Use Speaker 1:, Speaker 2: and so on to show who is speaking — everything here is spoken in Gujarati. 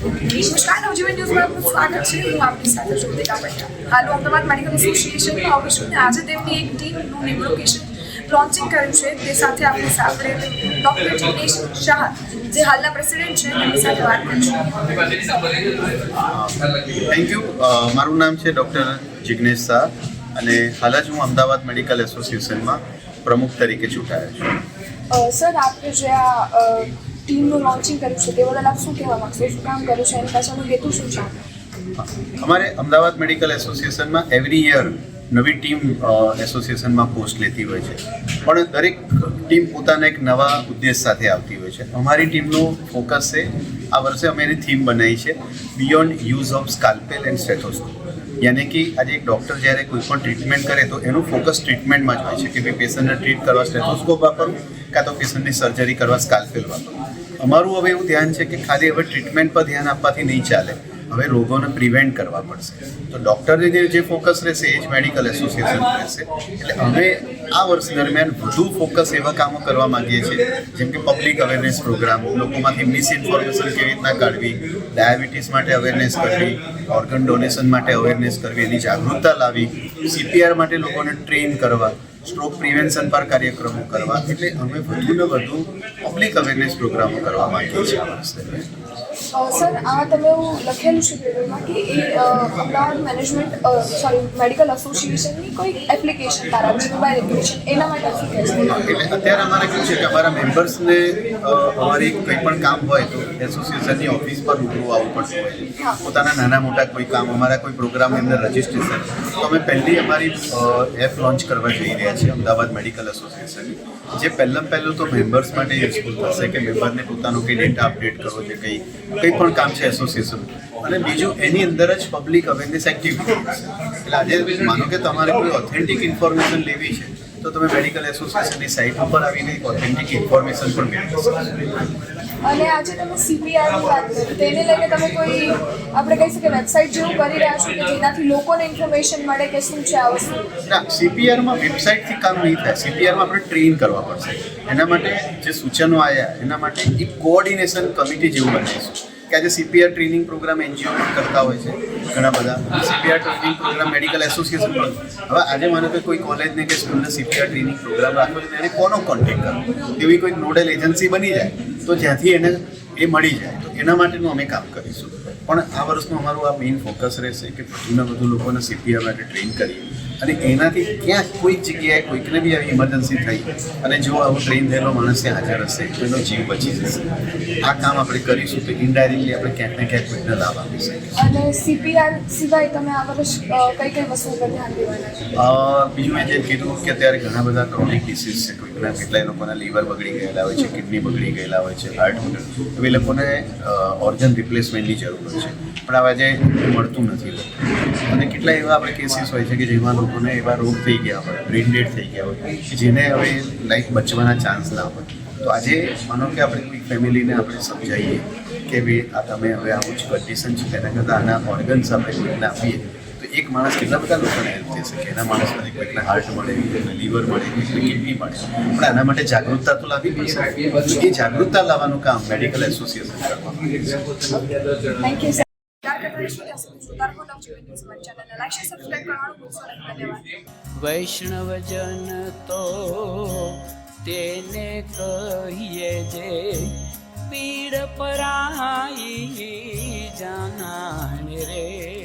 Speaker 1: નમસ્કાર નવજીવન ન્યૂઝમાં આપનું સ્વાગત છે. હું આપની સાથે જ્યોતિકા પંડ્યા. હાલ અમદાવાદ મેડિકલ છું અને આજે તેમની એક ટીમનું નિમણૂકેશન લોન્ચિંગ કર્યું છે. તે સાથે આપણી સાથે ડૉક્ટર જિગ્નેશ શાહ જે હાલના પ્રેસિડેન્ટ છે તેમની સાથે વાત કરીશું.
Speaker 2: થેન્ક યુ મારું નામ છે ડૉક્ટર જિગ્નેશ શાહ અને હાલ જ હું અમદાવાદ મેડિકલ એસોસિએશનમાં પ્રમુખ તરીકે ચૂંટાયો છું.
Speaker 1: સર આપણે જે આ ટીમનું લોન્ચિંગ કર્યું છે, તે આપ શું કહેવા માંગશો? શું કામ કર્યું છે? એની પાછળનો હેતુ શું છે?
Speaker 2: અમારે અમદાવાદ મેડિકલ એસોસિએશનમાં એવરી યર નવી ટીમ એસોસિએશનમાં પોસ્ટ લેતી હોય છે. પણ દરેક ટીમ પોતાના એક નવા ઉદ્દેશ સાથે આવતી હોય છે. અમારી ટીમનું ફોકસ છે આ વર્ષે અમે એની થીમ બનાવી છે beyond use of scalpel and stethoscope યાની કે આજે એક ડૉક્ટર જ્યારે કોઈ પણ ટ્રીટમેન્ટ કરે તો એનું ફોકસ ટ્રીટમેન્ટમાં જ હોય છે, કે ભાઈ પેશન્ટને ટ્રીટ કરવા સ્ટેથોસ્કોપ વાપરવું કાં તો પેશન્ટની સર્જરી કરવા સ્કાલ્પેલ વાપરવું અમારું હવે એવું ધ્યાન છે કે ખાલી હવે ટ્રીટમેન્ટ પર ધ્યાન આપવાથી નહીં ચાલે. હવે રોગોને પ્રિવેન્ટ કરવા પડશે. તો ડૉક્ટરની જે ફોકસ રહેશે, એ જ મેડિકલ એસોસિએશન રહેશે. એટલે અમે આ વર્ષ દરમિયાન વધુ ફોકસ એવા કામો કરવા માંગીએ છીએ. જેમ કે પબ્લિક અવેરનેસ પ્રોગ્રામ લોકોમાંથી મિસઇન્ફોર્મેશન કેવી રીતના કાઢવી ડાયાબિટીસ માટે અવેરનેસ કરવી ઓર્ગન ડોનેશન માટે અવેરનેસ કરવી, એની જાગૃતતા લાવી સીપીઆર માટે લોકોને ટ્રેન કરવા સ્ટ્રોક પ્રિવેન્શન પર કાર્યક્રમો કરવા. એટલે અમે વધુને વધુ પબ્લિક અવેરનેસ પ્રોગ્રામો કરવા માંગીએ છીએ.
Speaker 1: સર આ તમે એવું લખેલું છે પેપરમાં કે એ અમદાવાદ મેનેજમેન્ટ સોરી મેડિકલ એસોસિએશનની કોઈ એપ્લિકેશન તારા છે મોબાઈલ એપ્લિકેશન એના માટે
Speaker 2: એટલે અત્યારે અમારે કેવું છે કે અમારા મેમ્બર્સને અમારી કંઈ પણ કામ હોય તો એસોસિએશનની ઓફિસ પર રૂબરૂ આવવું પડતું હોય. પોતાના નાના મોટા કોઈ કામ અમારા કોઈ પ્રોગ્રામની અંદર રજિસ્ટ્રેશન તો અમે પહેલી અમારી એપ લોન્ચ કરવા જઈ રહ્યા છીએ અમદાવાદ મેડિકલ એસોસિએશનની જે પહેલાં પહેલું તો મેમ્બર્સ માટે યુઝફુલ થશે કે મેમ્બરને પોતાનો કંઈ ડેટા અપડેટ કરવો છે કંઈ કંઈ પણ કામ છે એસોસિએશન અને બીજું એની અંદર જ પબ્લિક અવેરનેસ એક્ટિવિટી એટલે આજે માનો કે તમારે કોઈ ઓથેન્ટિક ઇન્ફોર્મેશન લેવી છે તો તમે મેડિકલ એસોસિએશનની સાઇટ ઉપર આવીને એક ઓથેન્ટિક ઇન્ફોર્મેશન પણ મેળવી શકો
Speaker 1: અને આજે તમે સીપીઆરની વાત કરી તેને લઈને તમે કોઈ આપણે કહી શકીએ વેબસાઇટ જેવું કરી રહ્યા છો કે જેનાથી લોકોને ઇન્ફોર્મેશન મળે કે શું છે આ વસ્તુ?
Speaker 2: ના સીપીઆરમાં વેબસાઇટથી કામ નહીં થાય. સીપીઆરમાં આપણે ટ્રેન કરવા પડશે. એના માટે જે સૂચનો આવ્યા એના માટે એક કોઓર્ડિનેશન કમિટી જેવું બનાવીશું. કે આજે સીપીઆર ટ્રેનિંગ પ્રોગ્રામ એનજીઓ પણ કરતા હોય છે ઘણા બધા. CPR training programme medical association પણ હવે આજે માનો કે કોઈ કોલેજને કે સ્કૂલને સીપીઆર ટ્રેનિંગ પ્રોગ્રામ રાખવો છે એને કોનો કોન્ટેક્ટ કરવો? એવી કોઈક નોડલ એજન્સી બની જાય તો જ્યાંથી એને એ મળી જાય. તો એના માટેનું અમે કામ કરીશું. પણ આ વર્ષનું અમારું આ મેઇન ફોકસ રહેશે કે વધુને વધુ લોકોને સીપીઆર માટે ટ્રેન કરીએ. અને એનાથી ક્યાંક કોઈક જગ્યાએ કોઈકને બી આવી ઇમરજન્સી થઈ અને જો આવો ટ્રેન થયેલો માણસ ત્યાં હાજર હશે તો એનો જીવ બચી જશે. આ કામ આપણે કરીશું તો ઇનડાયરેક્ટલી આપણે ક્યાંક ને ક્યાંક કોઈકને લાભ આપી શકીએ
Speaker 1: અને સીપીઆર સિવાય તમે આ વર્ષ કઈ કઈ વસ્તુ પર ધ્યાન દેવાના
Speaker 2: બીજું મેં જે કીધું કે અત્યારે ઘણા બધા ક્રોનિક ડિસીઝ છે. કોઈકના કેટલાય લોકોના લીવર બગડી ગયેલા હોય છે કિડની બગડી ગયેલા હોય છે હાર્ટ બગડી એ લોકોને ઓર્ગન રિપ્લેસમેન્ટની જરૂર હોય છે. પણ આવા આજે મળતું નથી. કેટલા એવા આપણે કેસીસ હોય છે કે જેમાં લોકોને એવા રોગ થઈ ગયા હોય બ્રેન ડેડ થઈ ગયા હોય, કે જેને હવે લાઈફ બચવાના ચાન્સ ના હોય. તો આજે માનો કે આપણે કોઈ ફેમિલીને આપણે સમજાવીએ કે ભાઈ આ તમે હવે આવું જ કન્ડિશન છે, તેના કરતાં આના ઓર્ગન્સ આપણે કોઈને આપીએ, તો એક માણસ કેટલા બધા લોકોને હેલ્પ થઈ શકે? એના માણસમાંથી કોઈકને હાર્ટ મળે, કોઈકને લીવર મળે, કોઈકને કિડની મળે. પણ આના માટે જાગૃતતા તો લાવી તો એ જાગૃતતા લાવવાનું કામ મેડિકલ એસોસિએશન કરવાનું
Speaker 1: થેન્ક યુ સર કરતા રહીશું ત્યાં સુધી જોતા રહો નવજીવન ન્યૂઝ વન ચેનલને લાઈક શેર સબસ્ક્રાઇબ કરવાનું ભૂલશો નહીં ધન્યવાદ
Speaker 3: વૈષ્ણવજન તો તેને કહીએ જે પીડ પરાઈ જાનાને રે.